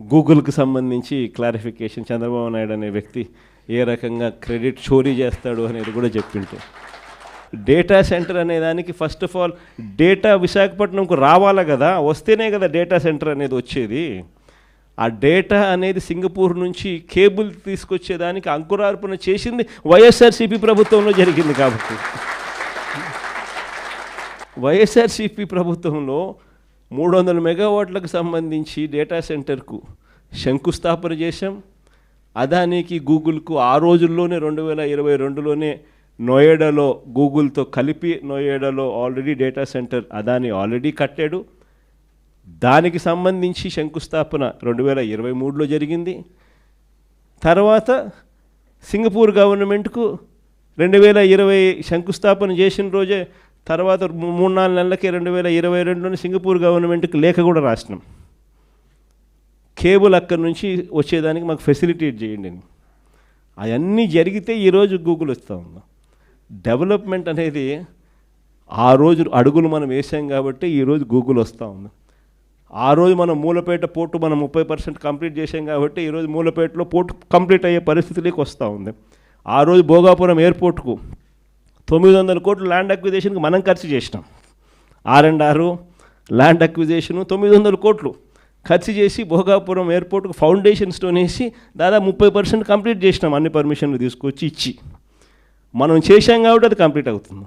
గూగుల్కి సంబంధించి క్లారిఫికేషన్ చంద్రబాబు నాయుడు అనే వ్యక్తి ఏ రకంగా క్రెడిట్ చోరీ చేస్తాడు అనేది కూడా చెప్పింటే డేటా సెంటర్ అనే దానికి ఫస్ట్ ఆఫ్ ఆల్ డేటా విశాఖపట్నంకు రావాలా కదా? వస్తేనే కదా డేటా సెంటర్ అనేది వచ్చేది. ఆ డేటా అనేది సింగపూర్ నుంచి కేబుల్ తీసుకొచ్చేదానికి అంకురార్పణ చేసింది వైఎస్ఆర్సీపీ ప్రభుత్వంలో జరిగింది కాబట్టి. వైఎస్ఆర్సీపీ ప్రభుత్వంలో మూడు వందల మెగావాట్లకు సంబంధించి డేటా సెంటర్కు శంకుస్థాపన చేశాం. అదానికి గూగుల్కు ఆ రోజుల్లోనే రెండు వేల ఇరవై రెండులోనే నోయేడాలో గూగుల్తో కలిపి నోయేడాలో already data centre Adani already కట్టాడు. దానికి సంబంధించి శంకుస్థాపన రెండు వేల ఇరవై మూడులో జరిగింది. తర్వాత సింగపూర్ గవర్నమెంట్కు రెండు వేల ఇరవై శంకుస్థాపన చేసిన రోజే తర్వాత మూ- మూడు నాలుగు నెలలకి రెండు వేల ఇరవై రెండులోనే సింగపూర్ గవర్నమెంట్కి లేఖ కూడా రాసినాం. కేబుల్ అక్కడి నుంచి వచ్చేదానికి మాకు ఫెసిలిటేట్ చేయండి అని. అవన్నీ జరిగితే ఈరోజు గూగుల్ వస్తూ ఉందాం. డెవలప్మెంట్ అనేది ఆ రోజు అడుగులు మనం వేసాం కాబట్టి ఈరోజు గూగుల్ వస్తూ ఉంది. ఆ రోజు మనం మూలపేట పోర్టు మనం ముప్పై పర్సెంట్ కంప్లీట్ చేసాం కాబట్టి ఈరోజు మూలపేటలో పోర్టు కంప్లీట్ అయ్యే పరిస్థితిలోకి వస్తూ ఉంది. ఆ రోజు భోగాపురం ఎయిర్పోర్ట్కు తొమ్మిది వందల కోట్లు ల్యాండ్ అక్విజేషన్కి మనం ఖర్చు చేసినాం. R and R land acquisition తొమ్మిది వందల కోట్లు ఖర్చు చేసి భోగాపురం ఎయిర్పోర్ట్కు ఫౌండేషన్ స్టోన్ వేసి దాదాపు ముప్పై పర్సెంట్ కంప్లీట్ చేసినాం. అన్ని పర్మిషన్లు తీసుకొచ్చి ఇచ్చి. మనం చేశాం కాబట్టి అది కంప్లీట్ అవుతుంది.